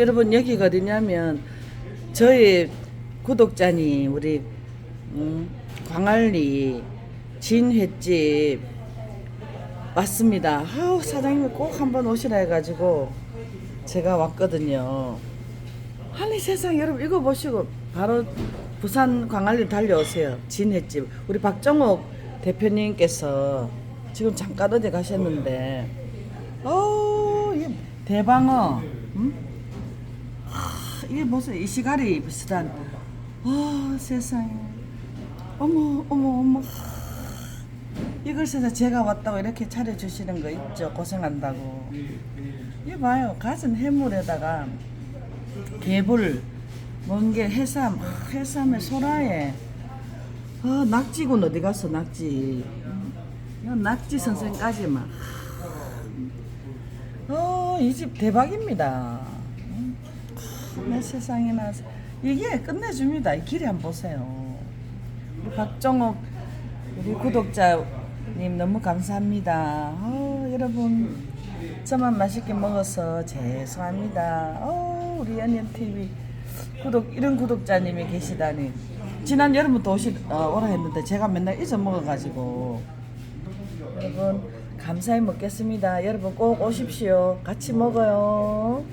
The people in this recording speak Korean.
여러분 여기가 어디냐면 저희 구독자님 우리 음, 광안리 진횟집 왔습니다. 아우 사장님이 꼭 한번 오시라 해가지고 제가 왔거든요. 아니 세상 여러분 이거 보시고 바로 부산 광안리 달려오세요. 진횟집 우리 박정옥 대표님께서 지금 잠깐 어디 가셨는데 어 대방어 음? 하, 이게 무슨 이시가리 비슷한 아 세상에. 어머 어머 어머. 이걸 세상 제가 왔다고 이렇게 차려주시는 거 있죠? 고생한다고. 이거 봐요. 가진 해물에다가 개불 멍게 해삼. 아, 해삼에 소라에. 아 낙지군 어디 갔어 낙지? 낙지 선생까지 막. 어, 이 집 대박입니다. 음, 내 세상에나 이게 끝내줍니다. 이 길이 한번 보세요. 박정옥 우리 구독자님 너무 감사합니다. 어, 여러분 저만 맛있게 먹어서 죄송합니다. 어, 우리 연연 TV 구독 이런 구독자님이 계시다니 지난 여름부터 오시 어, 오라 했는데 제가 맨날 잊어 먹어가지고 여러분 감사히 먹겠습니다. 여러분 꼭 오십시오. 같이 먹어요.